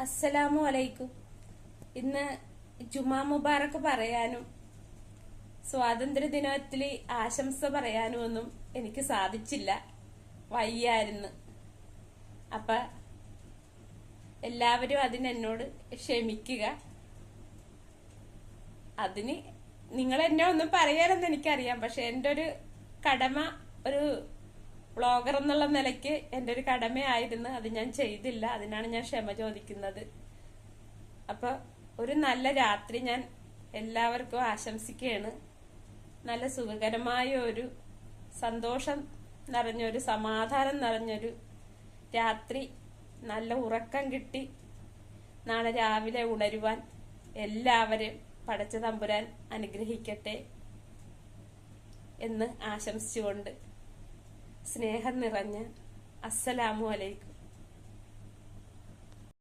അസ്സലാമു അലൈക്കും ഇന്ന് ജുമാ മുബാറക്ക് പറയാനും സ്വാതന്ത്ര്യ ദിനത്തിൽ ആശംസ പറയാനും ഒന്നും എനിക്ക് സാധിച്ചില്ല. വയ്യായിരുന്നു. അപ്പ എല്ലാവരും അതിനെന്നോട് ക്ഷമിക്കുക. അതിന് നിങ്ങൾ എന്നെ ഒന്നും പറയാനെന്ന് എനിക്കറിയാം. പക്ഷെ എന്റെ ഒരു കടമ ഒരു വ്ളോഗർ എന്നുള്ള നിലയ്ക്ക് എന്റെ ഒരു കടമയായിരുന്നു. അത് ഞാൻ ചെയ്തില്ല. അതിനാണ് ഞാൻ ക്ഷമ ചോദിക്കുന്നത്. അപ്പൊ ഒരു നല്ല രാത്രി ഞാൻ എല്ലാവർക്കും ആശംസിക്കുകയാണ്. നല്ല സുഖകരമായ ഒരു സന്തോഷം നിറഞ്ഞൊരു സമാധാനം നിറഞ്ഞൊരു രാത്രി. നല്ല ഉറക്കം കിട്ടി. നാളെ രാവിലെ ഉണരുവാൻ എല്ലാവരും പടച്ച തമ്പുരാൻ അനുഗ്രഹിക്കട്ടെ എന്ന് ആശംസിച്ചുകൊണ്ട് സ്നേഹം നിറഞ്ഞ. അസ്സലാമു അലൈക്കും.